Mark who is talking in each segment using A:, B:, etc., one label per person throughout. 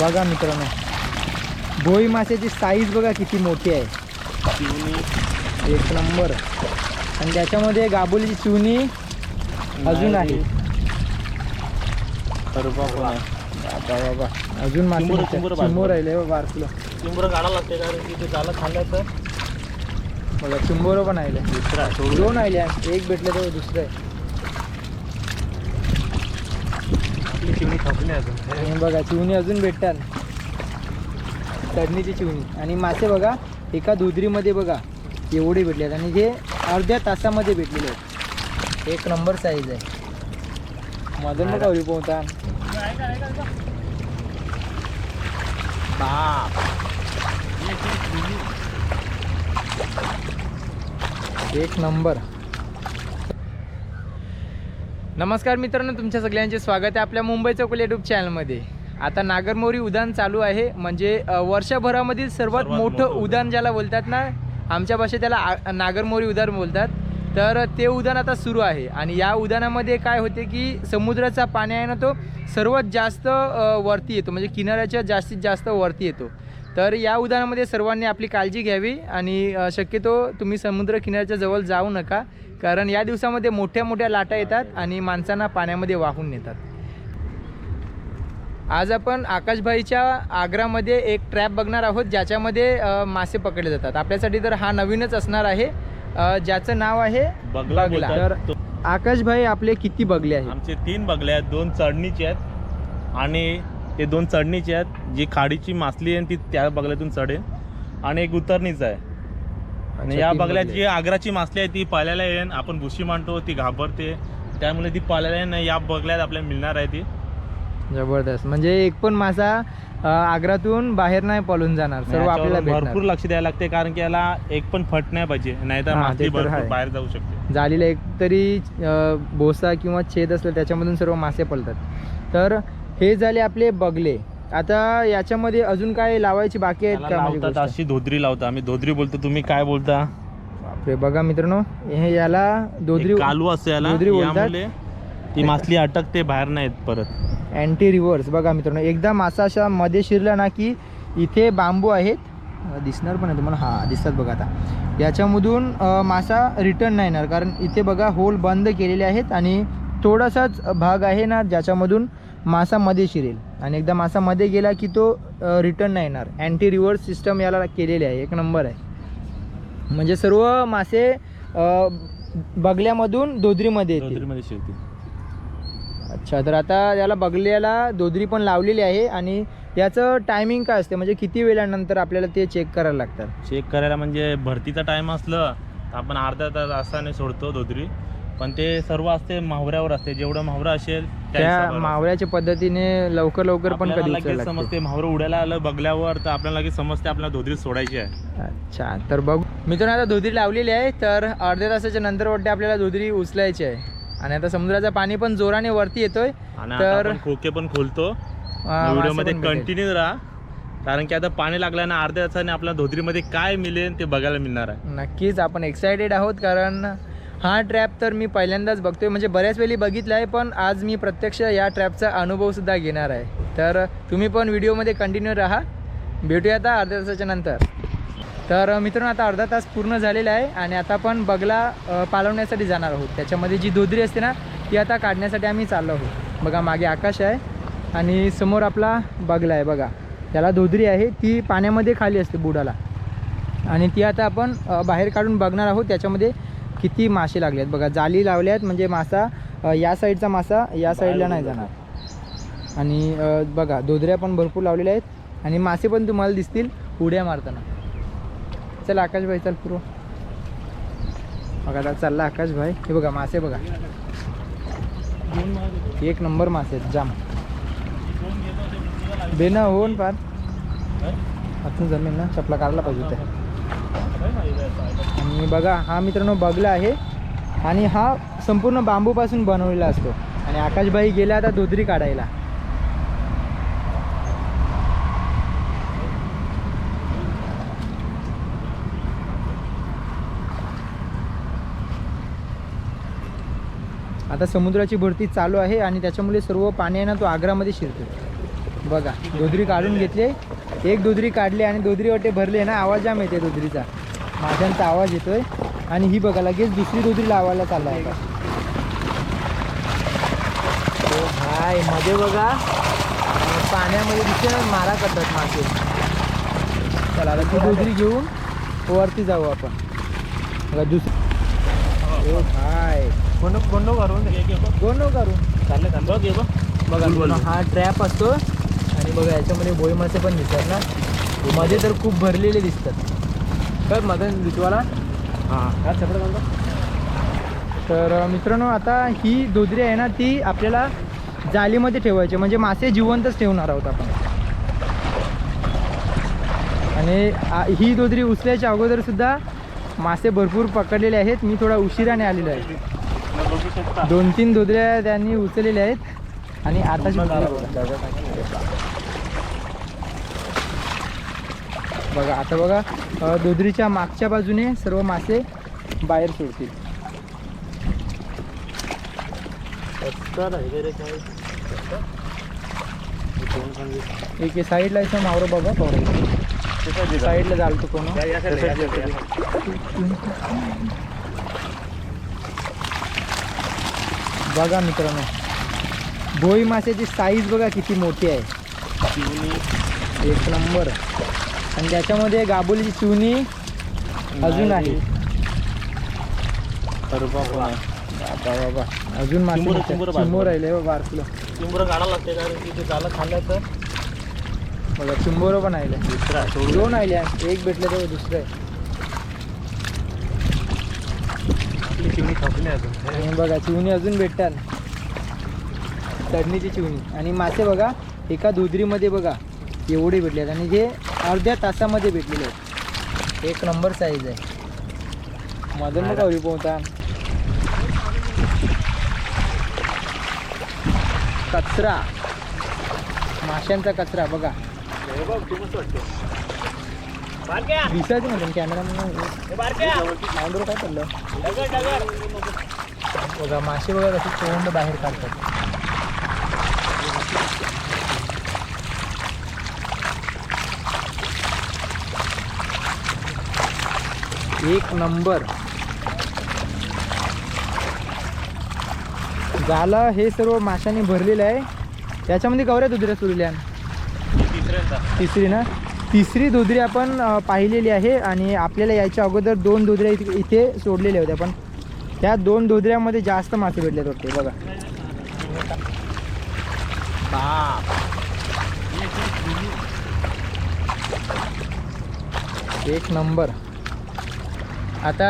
A: बघा मित्रांनो भोई माशाची साईज बघा किती मोठी आहे. एक नंबर आणि त्याच्यामध्ये गाबोलीची चिवणी अजून आहे. बाबा बाबा. अजून मासे
B: चिंबोरं-.
A: राहिले बारकुलं.
B: चिंबरं काढावं लागते कारण की ते झालं खाल्लं तर.
A: बघा चिंबोरं पण आहे
B: दुसरा
A: दोन आले एक भेटले तर दुसरं आहे
B: आपली चिवणी खपली अजून.
A: बघा चिवणी अजून भेटतात. चढणीची चिवणी. आणि मासे बघा एका दुधरीमध्ये बघा एवढे भेटले आहेत आणि जे अर्ध्या तासामध्ये भेटलेले आहेत. एक नंबर साईज आहे. मधून बघा उडी पोहता
B: बाप.
A: एक नंबर. नमस्कार मित्रांनो तुमच्या सगळ्यांचे स्वागत आहे आपल्या मुंबई चौकल युट्यूब चॅनलमध्ये आता नागरमोरी उद्यान चालू आहे म्हणजे वर्षभरामधील सर्वात मोठं उद्यान. ज्याला बोलतात ना आमच्या भाषेत त्याला आ- नागरमोरी उद्यान बोलतात. तर ते उद्यान आता सुरू आहे आणि या उद्यानामध्ये काय होते की समुद्राचा पाणी आहे ना तो सर्वात जास्त वरती येतो म्हणजे किनाऱ्याच्या जास्तीत जास्त वरती येतो. तर या उद्यानामध्ये सर्वांनी आपली काळजी घ्यावी आणि शक्यतो तुम्ही समुद्र किनाऱ्याच्या जवळ जाऊ नका कारण या दिवसामध्ये मोठ्या मोठ्या लाटा येतात आणि माणसांना पाण्यामध्ये वाहून नेतात. आज आपण आकाशभाईच्या आग्रामध्ये एक ट्रॅप बघणार आहोत ज्याच्यामध्ये मासे पकडले जातात. आपल्यासाठी तर हा नवीनच असणार आहे. ज्याचं नाव आहे
B: बगला.
A: तर आकाशभाई आपले किती बगले आहेत?
B: आमचे तीन बगले आहेत. दोन चढणीचे आहेत आणि ते दोन चढणीचे आहेत. जी खाडीची मासली आहे ती त्या बगल्यातून चढेल. आणि एक उतरणीच आहे. आणि या बगल्यात
A: बगले.
B: जी आग्राची मासली आहे ती पाल्याला येईन आपण भुशी मांडतो ती घाबरते. त्यामुळे ती पाल्याला येईन या बगल्यात आपल्याला मिळणार आहे ती.
A: जबरदस्त. म्हणजे एक पण मासा आग्रातून बाहेर नाही पळून जाणार. सर्व आपल्याला
B: भरपूर लक्ष द्यायला लागते कारण की याला एक पण फट नाही पाहिजे. नाहीतर
A: हा,
B: मासली. बाहेर जाऊ शकते.
A: जालीला एक तरी भोसा किंवा छेद असलं त्याच्यामधून सर्व मासे पळतात तर हे झाले आपले बगले. आता याच्यामध्ये अजून काय लावायची बाकी आहेत का
B: लावतात
A: गोष्ट?
B: अशी धोदरी लावता. आम्ही धोदरी बोलतो तुम्ही काय बोलता?
A: बापरे बघा मित्रांनो हे याला दोदरी
B: एक कालू असतो याला.
A: दोदरी बोलतात.
B: यामुळे ती मासली अटकते बाहेर नाही येत परत.
A: अँटी रिव्हर्स बघा मित्रांनो एकदा मासा अशा मध्ये शिरला ना की इथे बांबू आहेत. अ, दिसणार पण आहे तुम्हाला. हा दिसतात बघा आता. याच्यामधून अ, मासा रिटर्न नाही येणार. कारण इथे बघा होल बंद केलेले आहेत आणि थोडासाच भाग आहे ना ज्याच्यामधून मासा मध्ये शिरेल. आणि एकदा मासा मध्ये गेला की तो रिटर्न नाही येणार. अँटी रिव्हर्स सिस्टम याला केलेले आहे. एक नंबर आहे. म्हणजे सर्व मासे बगल्यामधून दोदरीमध्ये येतील. अच्छा तर आता याला बगल्याला दोदरी पण लावलेली आहे आणि याचं टायमिंग काय असते? म्हणजे किती वेळानंतर आपल्याला ते चेक करायला लागतात?
B: चेक करायला म्हणजे भरतीचा टाइम असलं तर आपण अर्धा तास असाने सोडतो धोदरी पण ते सर्व असते मावऱ्यावर असते. जेवढं मावरा असेल त्या.
A: मावळ्याच्या पद्धतीने लवकर लवकर पण कधी
B: लगेच समजते मावरं उडायला आलं बगल्यावर तर आपल्याला लगेच समजते आपल्याला धोदरी सोडायची आहे.
A: अच्छा तर बघ. मित्रांनो आता धोदरी लावलेली आहे तर अर्ध्या तासाच्या नंतर वाटते आपल्याला धोदरी उचलायची आहे. आणि आता समुद्राचं पाणी पण जोराने वरती येतोय तर-
B: खोके पण खोलतो. मध्ये. कंटिन्यू राहा. कारण की आता पाणी लागल्यानं अर्ध्या तासाने आपल्या धोदरीमध्ये काय मिळेल ते बघायला मिळणार आहे.
A: नक्कीच आपण एक्सायटेड आहोत कारण हा ट्रॅप तर मी पहिल्यांदाच बघतोय. म्हणजे बऱ्याच वेळी बघितला आहे पण आज मी प्रत्यक्ष या ट्रॅपचा अनुभवसुद्धा घेणार आहे. तर तुम्ही पण व्हिडिओमध्ये कंटिन्यू राहा. भेटूया आता अर्ध्या तासाच्या नंतर. तर मित्रांनो आता अर्धा तास पूर्ण झालेला आहे आणि आता आपण बगला पालवण्यासाठी जाणार आहोत. त्याच्यामध्ये जी धोदरी असते ना ती आता काढण्यासाठी आम्ही चाललो आहोत. बघा मागे आकाश आहे आणि समोर आपला बगला आहे. बघा त्याला धोदरी आहे. ती पाण्यामध्ये खाली असते बुडाला. आणि ती आता आपण बाहेर काढून बघणार आहोत. त्याच्यामध्ये किती मासे लागले आहेत? बघा जाली लावल्या आहेत म्हणजे मासा या साईडचा मासा या साईडला नाही जाणार. आणि बघा दोदऱ्या पण भरपूर लावलेल्या आहेत. आणि मासे पण तुम्हाला दिसतील उड्या मारताना. चल आकाशभाई चल पूर्व बघा आता चालला आकाशभाई हे बघा मासे बघा. एक नंबर मासे आहेत जाम. बेना होऊन पार. आतून जमीन ना चपला काढला पाहिजे होत्या. आणि बघा हा मित्रांनो बगला आहे आणि हा संपूर्ण बांबूपासून बनवलेला असतो. आणि आकाशबाई गेला आता धोदरी काढायला. आता समुद्राची भरती चालू आहे आणि त्याच्यामुळे सर्व पाणी आहे ना तो आग्रामध्ये शिरतो बघा दोदरी काढून घेतले. एक दोदरी काढली आणि दोदरी वाटे भरले ना आवाज जाम येते दोदरीचा माशांचा आवाज येतोय. आणि ही बघा लगेच दुसरी दोदरी लावायला चालला आहे हो भाई मध्ये बघा. पाण्यामध्ये दिसते मारा करतात मासे चला आता ती दोदरी घेऊन वरती जाऊ आपण. बघा दुसरी हो भाई
B: कोण कोण करून
A: दोन नो करू
B: चालले चाललं. बघ हे
A: हा ट्रॅप असतो. आणि बघा याच्यामध्ये भोई मासे पण दिसतात ना. मध्ये तर खूप भरलेले दिसतात. तर मदन दिसवाला
B: हां.
A: तर अं, मित्रांनो आता ही दोदरी आहे ना ती आपल्याला जालीमध्ये ठेवायची म्हणजे मासे जिवंतच ठेवणार आहोत आपण. आणि ही दोदरी उचलायच्या अगोदर सुद्धा मासे भरपूर पकडलेले आहेत. मी थोडा उशिराने आलेलो आहे. दोन तीन दोदऱ्या त्यांनी उचललेल्या आहेत. आणि आताची बघा आता बघा अ, दोदरीच्या मागच्या बाजूने सर्व मासे बाहेर सोडतील. एक साईडला इथं मावरं बघा थोडं साईडला जाल तो कोण बघा मित्रांनो भोई माशाची साईज बघा किती मोठी आहे. एक नंबर. आणि त्याच्यामध्ये गाबोलीची चिवणी अजून आहे. बाबा बाबा. अजून मासे
B: चिंबोरं-.
A: राहिले बघ बारकुलं.
B: चिंबरं लागते कारण की ते झालं खाल्लं तर.
A: बघा चिंबोरं पण आले
B: दुसरा
A: दोन आले एक भेटले तर दुसरं आहे. बघा चिवणी अजून भेटतात. चढणीची चिवणी. आणि मासे बघा एका दुधरीमध्ये बघा एवढे भेटले आहेत आणि जे अर्ध्या तासामध्ये भेटलेले आहेत. एक नंबर साईज आहे. मदन मग गौरी पोहता कचरा. माशांचा कचरा बघा. दिसायचं म्हणजे कॅमेरा काय चाललं? बघा मासे बघा कशी तोंड बाहेर काढतात. एक नंबर. झालं हे सर्व माशांनी भरलेलं आहे त्याच्यामध्ये गवऱ्या दुधऱ्या सुरल्या
B: तिसऱ्यांदा
A: तिसरी ना? तिसरी दुधरी आपण पाहिलेली आहे आणि आपल्याला यायच्या अगोदर दोन दुधऱ्या इथे इथे सोडलेल्या होत्या पण त्या दोन दुधऱ्यामध्ये जास्त मासे भेटले होते बघा. एक नंबर. आता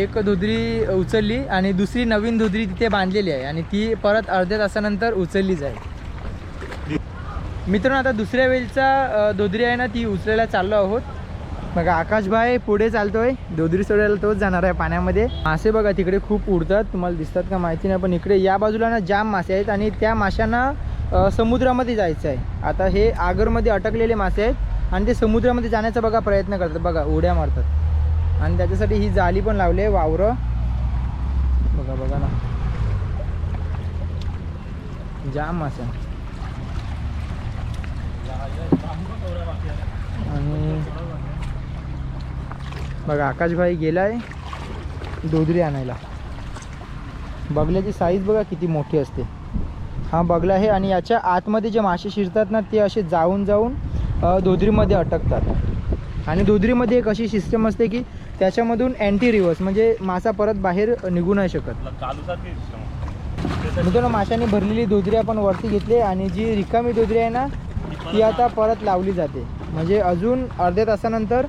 A: एक धुदरी उचलली आणि दुसरी नवीन धुदरी तिथे बांधलेली आहे. आणि ती परत अर्ध्या तासानंतर उचलली जाईल मित्रांनो आता दुसऱ्या वेळचा अ, दोदरी आहे ना ती उचलायला चाललो आहोत. बघा आकाशभाई पुढे चालतोय. दोदरी सोडायला तोच जाणार आहे पाण्यामध्ये. मासे बघा तिकडे खूप उडतात. तुम्हाला दिसतात का माहिती नाही पण इकडे या बाजूला ना जाम मासे आहेत आणि त्या माशांना समुद्रामध्ये जायचं आहे. आता हे आगरमध्ये अटकलेले मासे आहेत आणि ते समुद्रामध्ये जाण्याचा बघा प्रयत्न करतात. बघा उड्या मारतात. आणि त्याच्यासाठी ही जाळी पण लावली आहे वावरं. बघा बघा ना. जाम मासे आणि बघा आकाशभाई गेलाय दोदरी आणायला. बगल्याची साईज बघा किती मोठी असते. हा बगला आहे आणि याच्या आतमध्ये जे मासे शिरतात ना ते असे जाऊन जाऊन अ, दोदरीमध्ये अटकतात. आणि दोदरीमध्ये एक अशी सिस्टम असते की त्याच्यामधून अँटी रिव्हर्स म्हणजे मासा परत बाहेर निघू नाही शकत. मित्रांनो माशाने भरलेली दोदरी आपण वरती घेतली आणि जी रिकामी दोदरी आहे ना ती आता परत लावली जाते. म्हणजे अजून अर्ध्या तासानंतर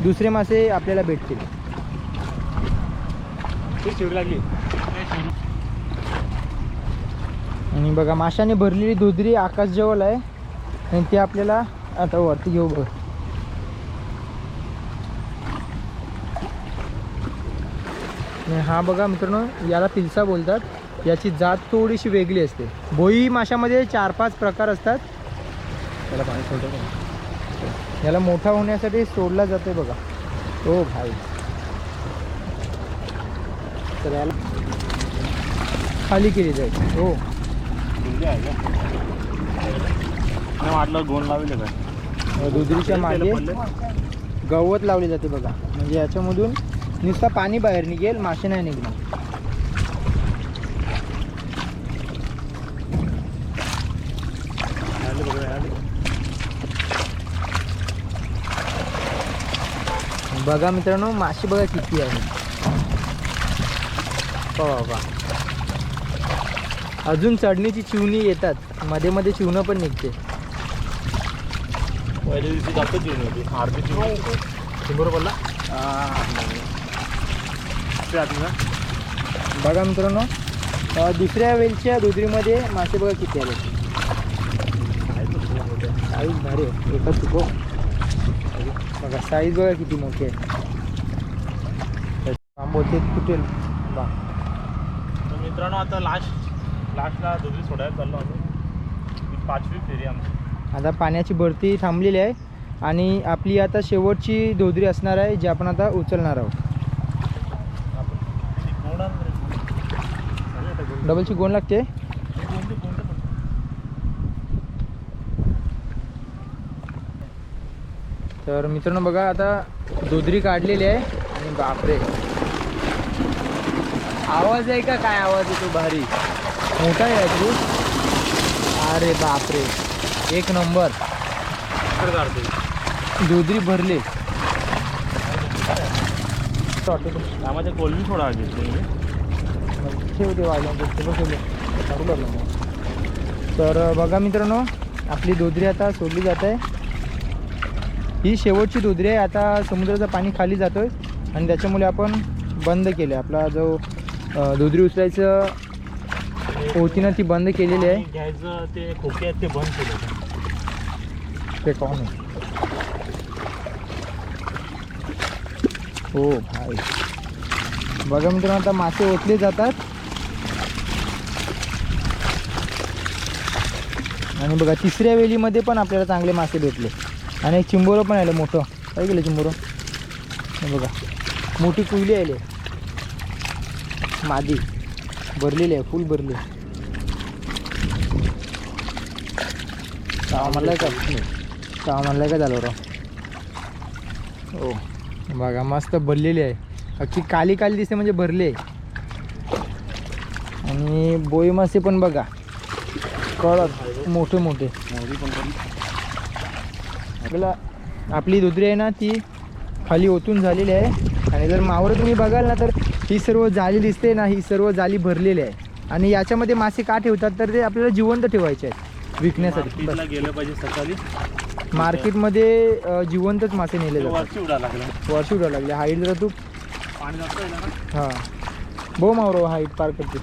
A: दुसरे मासे आपल्याला भेटतील.
B: लागली.
A: आणि बघा माशाने भरलेली दोदरी आकाश जवळ आहे. आणि ती आपल्याला आता वरती घेऊ बघ. आणि हा बघा मित्रांनो याला पिलसा बोलतात. याची जात थोडीशी वेगळी असते. भोई माशामध्ये चार पाच प्रकार असतात. याला पाणी सोडतो? याला मोठा होण्यासाठी सोडला जाते बघा. हो भाई. तर याला खाली केली जाईल. हो.
B: मला वाटलं गोन लावले
A: दुधरीच्या मागे? गवत लावले जाते बघा. म्हणजे याच्यामधून नुसता पाणी बाहेर निघेल मासे नाही निघणार.
B: बघा,
A: मित्रांनो मासे बघा किती आहे बाबा अजून चढणीची चिवणी येतात. मध्ये मध्ये चिवणं पण निघते.
B: पहिल्या दिवशी जास्त चिवणी होती. अर्धी चिवणी शंभर पडला
A: बघा मित्रांनो अं, दुसऱ्या वेलच्या दुधरीमध्ये मासे बघा किती आले. साईज भारी आहे. एका चुको बघा साईज बघा किती मोठी आहे. आंबोते कुठेल बा.
B: तर मित्रांनो आता लास्ट लास्टला दुसरी सोडायला चाललो आम्ही. ही पाचवी फेरी आमची.
A: आता पाण्याची भरती थांबलेली आहे आणि आपली आता शेवटची धोदरी असणार आहे जी आपण आता उचलणार आहोत
B: आपण ती गोड आण रे, गोड. झाली आता गोड.
A: डबलची गोण लागते. तर मित्रांनो बघा आता दुधरी काढलेली आहे. आणि बापरे. आवाज आहे का? काय आवाज येतो भारी? मोठा आहे तू अरे बापरे. एक नंबर.
B: दुधरी भरली.
A: दोदरी भरले
B: कोलमी थोडा आधी तुम्ही
A: ठेवते वाढलं टाकू लागलं मग. तर बघा मित्रांनो आपली दोदरी आता सोडली जात आहे. ही शेवटची दोदरी आहे. आता समुद्राचं पाणी खाली जातोय आणि त्याच्यामुळे आपण बंद केलं आहे आपला जो दोदरी उचलायचं होती ती बंद केलेली आहे.
B: घ्यायचं ते खोके आहेत ते बंद केले
A: ते कोण आहे हो भाई बघा मित्रांनो आता मासे ओतले जातात. आणि बघा तिसऱ्या वेलीमध्ये पण आपल्याला चांगले मासे भेटले. आणि एक चिंबोरं पण आलं मोठं. काय गेलं चिंबोरं? बघा मोठी कुयली आली. मादी. भरलेली आहे फुल भरली. का म्हणलाय का? का म्हणलाय का झालं राव? हो. बघा मस्त भरलेली आहे. अख्खी काली काली दिसते म्हणजे भरले. आणि बोई मासे पण बघा. कळत मोठे मोठे. आपल्याला आपली दुधरी आहे ना ती खाली ओतून झालेली आहे. आणि जर मावर तुम्ही बघाल ना तर ही सर्व जाळी दिसते ना ही सर्व जाळी भरलेली आहे. आणि याच्यामध्ये मासे का ठेवतात तर ते आपल्याला जिवंत ठेवायचे आहेत विकण्यासाठी.
B: गेलं पाहिजे सकाळी.
A: मार्केटमध्ये जिवंतच मासे नेले जातात.
B: उडा
A: वर्ष उडायला लागले. हाईट जरा तू
B: पाणी जास्त आहे ना?
A: हां. बो मावरो हाईट पार करते.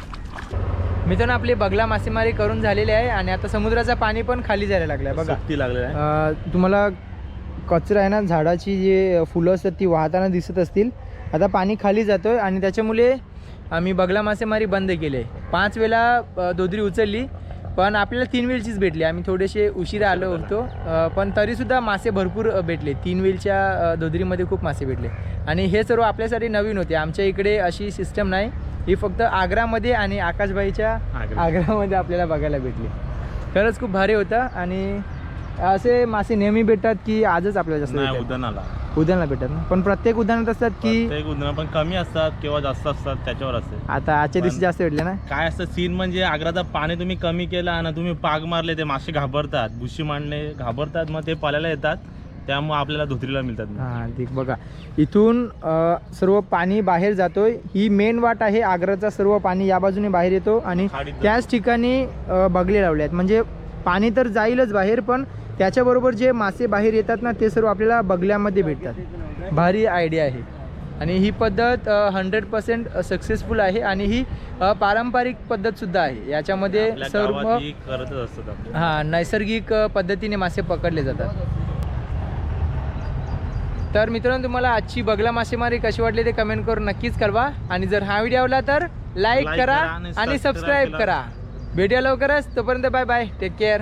A: मित्रांनो आपली बगला मासेमारी करून झालेली आहे आणि आता समुद्राचं पाणी पण खाली जायला लागलं आहे बघा.
B: सक्ती लागलेला आहे.
A: अ, तुम्हाला कचरा आहे ना झाडाची जे फुलं असतात ती वाहताना दिसत असतील. आता पाणी खाली जातो आहे आणि त्याच्यामुळे आम्ही बगला मासेमारी बंद केले पाच वेळा अ, दोदरी उचलली. पण आपल्याला तीन वेलचीच भेटली. आम्ही थोडेसे उशिरा आलो होतो पण तरीसुद्धा मासे भरपूर भेटले. तीन वेलच्या अ, दोदरीमध्ये खूप मासे भेटले. आणि हे सर्व आपल्यासाठी नवीन होते. आमच्या इकडे अशी सिस्टम नाही. ही फक्त आग्रामध्ये आणि आकाशबाईच्या
B: आग्रा.
A: आग्रामध्ये आपल्याला बघायला भेटली. खरंच खूप भारी होतं आणि असे मासे नेहमी भेटतात की आजच आपल्याला जास्त
B: नाही
A: भेटतात?
B: उद्यानाला
A: उद्याला भेटतात ना. पण प्रत्येक उद्यानात असतात की
B: प्रत्येक उद्यान पण कमी असतात किंवा जास्त असतात त्याच्यावर असते.
A: आता आजच्या दिवशी
B: पण-
A: जास्त भेटले ना?
B: काय असतं सीन म्हणजे आग्राचं पाणी तुम्ही कमी केलं आणि तुम्ही पाग मारले ते मासे घाबरतात. भुशी मांडले घाबरतात मग ते पाल्याला येतात. त्यामुळे आपल्याला धुत्रीला मिळतात
A: हां ठीक. बघा इथून अ, सर्व पाणी बाहेर जातोय. ही मेन वाट आहे आग्राचा सर्व पाणी. या बाजूने बाहेर येतो आणि
B: खाडीत जातं.
A: त्याच ठिकाणी अ, बगले लावले आहेत. म्हणजे पाणी तर जाईलच बाहेर पण त्याच्याबरोबर जे मासे बाहेर येतात ना ते सर्व आपल्याला बगल्यामध्ये भेटतात. भारी आयडिया आहे. आणि ही पद्धत हंड्रेड पर्सेंट सक्सेसफुल आहे आणि ही पारंपरिक पद्धतसुद्धा आहे. याच्यामध्ये सर्व
B: ही.
A: हां नैसर्गिक पद्धतीने मासे पकडले जातात. तर मित्रांनो तुम्हाला आजची बगला मासेमारी कशी वाटली ते कमेंट करून नक्कीच कळवा. आणि जर हा व्हिडिओ आवडला तर लाईक करा
B: आणि
A: सबस्क्राईब. करा. भेटूया लवकरच. तोपर्यंत बाय बाय टेक केअर